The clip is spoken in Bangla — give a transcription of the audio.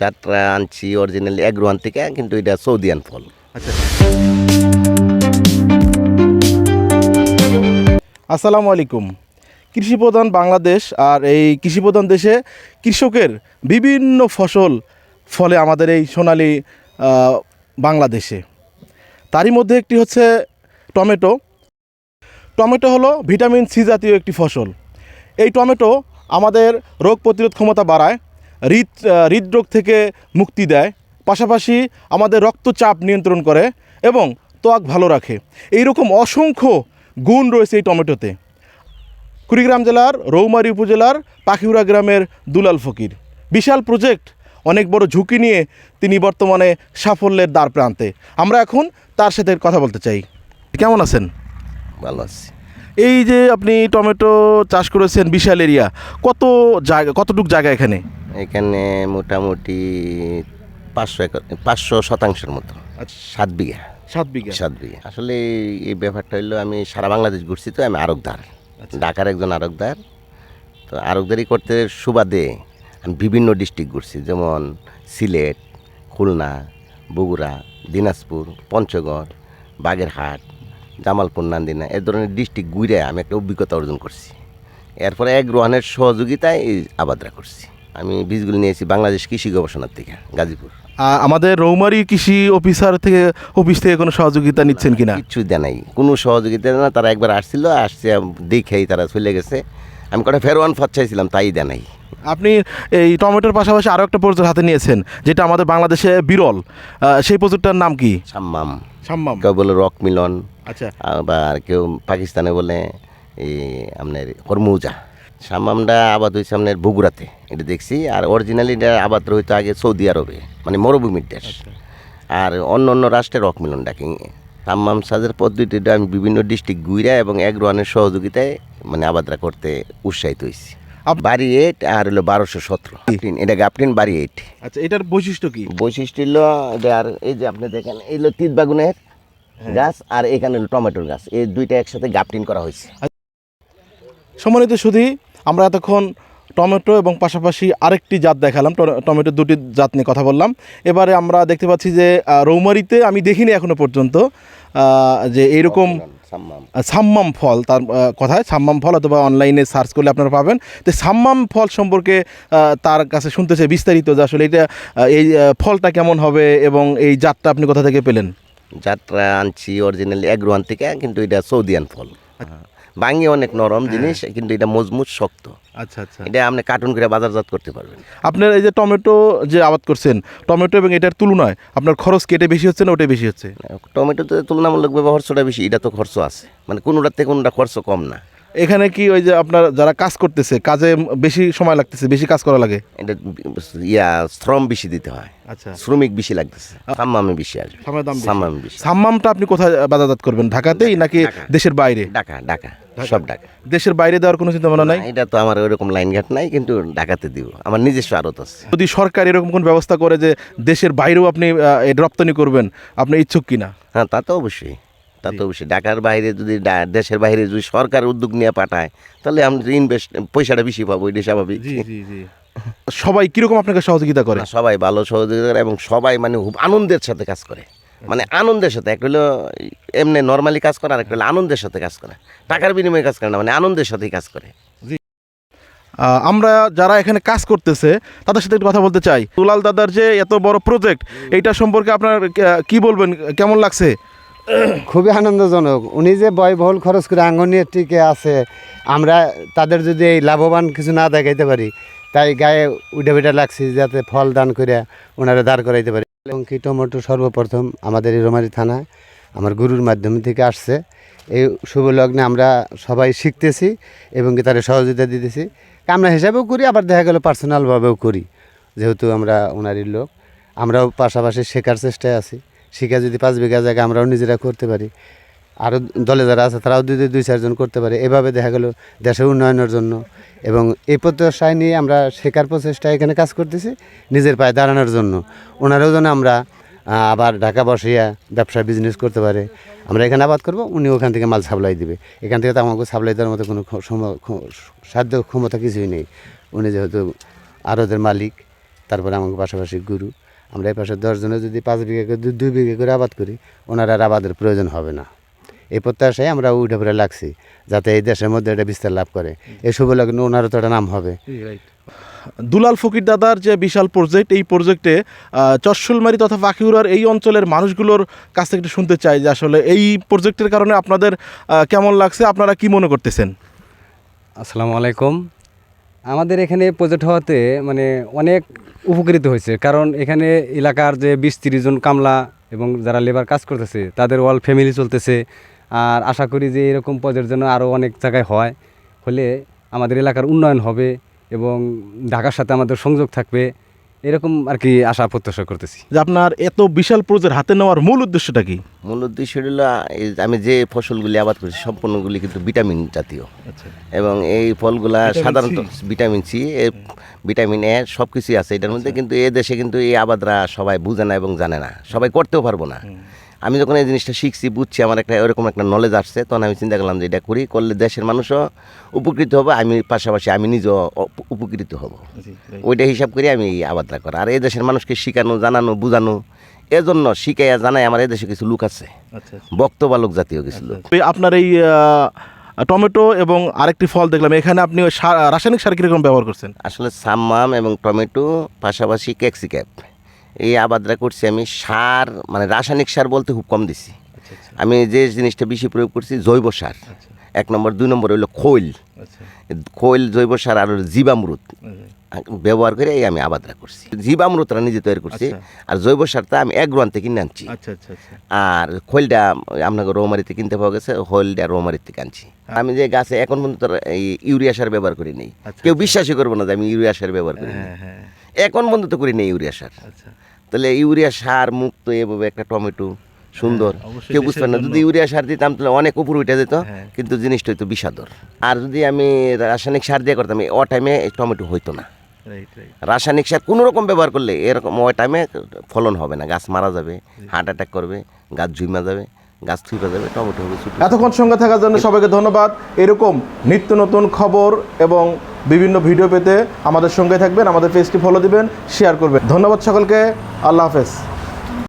যাত্রা আনছি অরিজিনালি এগ্রোয়ান থেকে, কিন্তু এটা সৌদিয়ান ফল। আচ্ছা। আসসালামু আলাইকুম। কৃষিপ্রধান বাংলাদেশ আর এই কৃষিপ্রধান দেশে কৃষকের বিভিন্ন ফসল ফলে আমাদের এই সোনালি বাংলাদেশে। তারই মধ্যে একটি হচ্ছে টমেটো। টমেটো হলো ভিটামিন সি জাতীয় একটি ফসল। এই টমেটো আমাদের রোগ প্রতিরোধ ক্ষমতা বাড়ায় হৃদ হৃদরোগ থেকে মুক্তি দেয়। পাশাপাশি আমাদের রক্তচাপ নিয়ন্ত্রণ করে এবং ত্বক ভালো রাখে। এই রকম অসংখ্য গুণ রয়েছে এই টমেটোতে। কুড়িগ্রাম জেলার রৌমারী উপজেলার পাখিউড়া গ্রামের দুলাল ফকির। বিশাল প্রজেক্ট অনেক বড় ঝুঁকি নিয়ে তিনি বর্তমানে সাফল্যের দ্বার প্রান্তে। আমরা এখন তার সাথে কথা বলতে চাই। কেমন আছেন? ভালো আছে। এই যে আপনি টমেটো চাষ করেছেন বিশাল এরিয়া কত জায়গা কতটুক জায়গা এখানে? এখানে মোটামুটি পাঁচশো একর পাঁচশো শতাংশের মতো। আচ্ছা। সাত বিঘা। সাত বিঘা? সাত বিঘা। আসলে এই ব্যাপারটা হলো আমি সারা বাংলাদেশ ঘুরছি তো আমি আরকদার ঢাকার একজন আরকদার তো আরকদারি করতে সুবাদে আমি বিভিন্ন ডিস্ট্রিক্ট ঘুরছি যেমন সিলেট খুলনা বগুড়া দিনাজপুর পঞ্চগড় বাগেরহাট জামালপুর নান্দিনা এ ধরনের ডিস্ট্রিক্ট ঘুরে আমি একটা অভিজ্ঞতা অর্জন করছি। এরপরে এক রোহানের সহযোগিতায় এই আবাদরা করছি। আমি বীজগুলি নিয়েছি বাংলাদেশ কৃষি গবেষণার থেকে গাজীপুর। আমাদের রৌমারি কৃষি অফিসার থেকে অফিস থেকে কোনো সহযোগিতা নিচ্ছেন কিনা? কিছু দেয় নাই। কোনো সহযোগিতা না তারা একবার আসছিল আসছে দেখেই তারা চলে গেছে। আমি কটা ফেরোয়ান ফত চাইছিলাম তাই দেয় নাই। আপনি এই টমেটোর পাশাপাশি আরও একটা প্রজেক্ট হাতে নিয়েছেন যেটা আমাদের বাংলাদেশে বিরল। সেই প্রজেক্টটার নাম কি? সাম্মাম। সাম্মাম। কেউ বলে রক মিলন আচ্ছা। আবার কেউ পাকিস্তানে বলে এই আপনার হরমুজা সাম্মামটা আবাদ হয়েছে আপনার বগুড়াতে এটা দেখছি। আর অরিজিনালি এটা আবাদ হইতো আগে সৌদি আরবে মানে মরুভূমির দেশ। আর অন্য অন্য রাষ্ট্রে রক মিলন ডাকি। সাম্মাম সাজের পদ্ধতিটা আমি বিভিন্ন ডিস্ট্রিক্ট গুইরা এবং এক রোয়ানের সহযোগিতায় মানে আবাদরা করতে উৎসাহিত হয়েছি বাড়ি এইট আর হলো বারোশো সতেরো। এটা গাপটিন বাড়ি এইট আচ্ছা এটার বৈশিষ্ট্য কি? বৈশিষ্ট্য হলো এটা আর এই যে আপনি দেখেন এই হলো তিত বাগুনের গাছ আর এখানে হলো টমেটোর গাছ। এই দুইটা একসাথে গাপটিন করা হয়েছে। সম্মানিত সুধী আমরা এতক্ষণ টমেটো এবং পাশাপাশি আরেকটি জাত দেখালাম টমেটো দুটি জাত নিয়ে কথা বললাম। এবারে আমরা দেখতে পাচ্ছি যে রৌমারিতে আমি দেখিনি এখনও পর্যন্ত যে এইরকম সাম্মাম। ফল তার কথায় সাম্মাম ফল অথবা অনলাইনে সার্চ করলে আপনারা পাবেন। তো সাম্মাম ফল সম্পর্কে তার কাছে শুনতে চাই বিস্তারিত যে আসলে এটা এই ফলটা কেমন হবে এবং এই জাতটা আপনি কোথা থেকে পেলেন? যাত্রা আনছি অরিজিনালি এগ্রোয়ান থেকে কিন্তু এটা সৌদিয়ান ফল। বাঙি অনেক নরম জিনিস কিন্তু এটা মজবুত শক্ত। আচ্ছা আচ্ছা। এটা আপনি কার্টুন করে বাজারজাত করতে পারবেন। আপনার এই যে টমেটো যে আবাদ করছেন টমেটো এবং এটার তুলনায় আপনার খরচ কেটে বেশি হচ্ছে না ওটাই বেশি হচ্ছে? টমেটোতে তুলনামূলকভাবে খরচটা বেশি এটা তো খরচ আছে। মানে কোনোটার থেকে কোনোটা খরচ কম না। এখানে কি ওই যে আপনার যারা কাজ করতেছে কাজে বেশি সময় লাগতেছে বেশি কাজ করা লাগে? এটা ইয়া শ্রম বেশি দিতে হয়। আচ্ছা। শ্রমিক বেশি লাগতেছে। সাম্মামে বেশি আসবে। সাম্মামে বেশি। সাম্মামটা আপনি কোথায় বাজারজাত করবেন ঢাকাতেই নাকি দেশের বাইরে? ঢাকা ঢাকা। সব ঢাকা। দেশের বাইরে দেওয়ার কোনো চিন্তা ভাবনা নাই? এটা তো আমার ওইরকম লাইন ঘাট নাই কিন্তু ঢাকাতে দিব। আমার নিজস্ব আড়ত আছে। যদি সরকার এরকম কোন ব্যবস্থা করে যে দেশের বাইরেও আপনি রপ্তানি করবেন আপনি ইচ্ছুক কিনা? হ্যাঁ তা তো অবশ্যই। তা তো অবশ্যই। ঢাকার বাইরে যদি দেশের বাইরে যদি সরকার উদ্যোগ নিয়ে পাঠায় তাহলে আমি ইনভেস্ট পয়সাটা বেশি পাবো এটা স্বাভাবিক। সবাই কীরকম আপনাকে সহযোগিতা করে? সবাই ভালো সহযোগিতা করে এবং সবাই মানে খুব আনন্দের সাথে কাজ করে। মানে আনন্দের সাথে একটা হলো এমনি নর্মালি কাজ করে আর একটা হলো আনন্দের সাথে কাজ করে। টাকার বিনিময়ে কাজ করে না মানে আনন্দের সাথেই কাজ করে। আমরা যারা এখানে কাজ করতেছে তাদের সাথে একটু কথা বলতে চাই। দুলাল দাদার যে এত বড় প্রজেক্ট এইটা সম্পর্কে আপনার কি বলবেন? কেমন লাগছে? খুবই আনন্দজনক। উনি যে ব্যয়বহুল খরচ করে আঙ্গনের টিকে আছে আমরা তাদের যদি এই লাভবান কিছু না দেখাইতে পারি তাই গায়ে উঠে বেটা লাগছে যাতে ফল দান করে ওনারা দাঁড় করাইতে পারি। এবং কি টমেটো সর্বপ্রথম আমাদের এই রোমারি থানায় আমার গুরুর মাধ্যম থেকে আসছে। এই শুভ লগ্নে আমরা সবাই শিখতেছি এবং কি তারা সহযোগিতা দিতেছি। আমরা হিসাবেও করি, আবার দেখা গেল পার্সোনালভাবেও করি, যেহেতু আমরা ওনারই লোক। আমরাও পাশাপাশি শেখার চেষ্টায় আছি। শিখা যদি পাঁচ বিঘা জায়গা আমরাও নিজেরা করতে পারি। আরও দলে যারা আছে, তারাও যদি দুই চারজন করতে পারে। এভাবে দেখা গেল দেশের উন্নয়নের জন্য। এবং এই প্রত্যাশায় নিয়ে আমরা শেখার প্রচেষ্টা এখানে কাজ করতেছি, নিজের পায়ে দাঁড়ানোর জন্য। ওনারাও যেন আমরা আবার ঢাকা বসিয়া ব্যবসা বিজনেস করতে পারে। আমরা এখানে আবাদ করব, উনি ওখান থেকে মাল সাপ্লাই দিবে। এখান থেকে তো আমাকে সাপ্লাই দেওয়ার মতো কোনো সাধ্য, ক্ষমতা কিছুই নেই। উনি যেহেতু আরতের মালিক, তারপরে আমাকে পাশাপাশি গুরু। আমরা এই পাশে দশজনে যদি পাঁচ বিঘা করে দুই বিঘা করে আবাদ করি, ওনার আর আবাদের প্রয়োজন হবে না। এই প্রত্যাশায় আমরা উঠে পড়ে লাগছি যাতে এই দেশের মধ্যে এটা বিস্তার লাভ করে। এই শুভ লগ্নে ওনারও তো একটা নাম হবে। দুলাল ফকির দাদার যে বিশাল প্রজেক্ট এই প্রজেক্টে চশলমারি তথা পাখিউড়ার এই অঞ্চলের মানুষগুলোর কাছ থেকে একটু শুনতে চাই যে আসলে এই প্রজেক্টের কারণে আপনাদের কেমন লাগছে? আপনারা কি মনে করতেছেন? আসসালামু আলাইকুম। আমাদের এখানে প্রজেক্ট হওয়াতে মানে অনেক উপকৃত হয়েছে। কারণ এখানে এলাকার যে বিশ তিরিশ জন কামলা এবং যারা লেবার কাজ করতেছে তাদের অল ফ্যামিলি চলতেছে। আর আশা করি যে এরকম প্রজেক্ট যেন আরও অনেক জায়গায় হয়। হলে আমাদের এলাকার উন্নয়ন হবে এবং ঢাকার সাথে আমাদের সংযোগ থাকবে। এরকম আর কি আশা প্রত্যাশা করতেছি। যে আপনার এত বিশাল প্রজেক্ট হাতে নেওয়ার মূল উদ্দেশ্যটা কি? মূল উদ্দেশ্য হলো আমি যে ফসলগুলি আবাদ করছি সম্পূর্ণগুলি কিন্তু ভিটামিন জাতীয়। এবং এই ফলগুলা সাধারণত vitamin C A vitamin A সব কিছুই আছে। এটার মধ্যে কিন্তু এ দেশে কিন্তু এই আবাদরা সবাই বুঝে না এবং জানে না। সবাই করতেও পারব না। আমি যখন এই জিনিসটা শিখছি বুঝছি আমার একটা এরকম একটা নলেজ আসছে তখন আমি চিন্তা করলাম যে এটা করি করলে দেশের মানুষও উপকৃত হবে আমি পাশাপাশি আমি নিজেও উপকৃত হব। ওইটা হিসাব করে আমি এই আবাদটা করা। আর এই দেশের মানুষকে শিখানো জানানো বুঝানো এজন্য শিখাইয়া জানাই আমার এই দেশে কিছু লোক আছে। বক্তবালক জাতীয় কিছু লোক। আপনার এই টমেটো এবং আরেকটি ফল দেখলাম এখানে আপনি রাসায়নিক সার কীরকম ব্যবহার করছেন? আসলে সাম্মাম এবং টমেটো পাশাপাশি ক্যাপসিক্যাপ এই আবাদটা করছি আমি সার মানে রাসায়নিক সার বলতে খুব কম দিছি। আমি যে জিনিসটা বেশি প্রয়োগ করছি জৈব সার। এক নম্বর দুই নম্বর হইল খৈল। খৈল জৈব সার আর জীবামৃত। ব্যবহার করে এই আমি আবাদটা করছি। জীবামৃতটা নিজে তৈরি করছি আর জৈব সারটা আমি এগ্রোয়ান থেকে কিনে আনছি। আচ্ছা আচ্ছা আচ্ছা। আর খৈলটা আপনাকে রৌমারিতে কিনতে পাওয়া গেছে খৈলটা রৌমারির থেকে আনছি। আমি যে গাছে এখন পর্যন্ত এই ইউরিয়া সার ব্যবহার করি নেই। কেউ বিশ্বাসই করব না যে আমি ইউরিয়া সার ব্যবহার করি নাই। এখন পর্যন্ত করি নেই ইউরিয়া সার। তাহলে ইউরিয়া সার মুক্ত এভাবে একটা টমেটো সুন্দর। কেউ বুঝতে না যদি ইউরিয়া সার দিতাম তাহলে অনেক উপর উঠে যেত কিন্তু জিনিসটা হইতো বিষাদর। আর যদি আমি রাসায়নিক সার দিয়ে করতাম অ টাইমে টমেটো হইতো না। রাসায়নিক সার কোনো রকম ব্যবহার করলে এরকম ওই টাইমে ফলন হবে না। গাছ মারা যাবে হার্ট অ্যাটাক করবে গাছ ঝুইমা যাবে। গাছ থুইপা যাবে, টমেটো হবে এতক্ষণ সঙ্গে থাকার জন্য সবাইকে ধন্যবাদ। এরকম নিত্য নতুন খবর এবং বিভিন্ন ভিডিও পেতে আমাদের সঙ্গে থাকবেন, আমাদের পেজটি ফলো দিবেন শেয়ার করবেন। ধন্যবাদ সকলকে, আল্লাহ হাফেজ।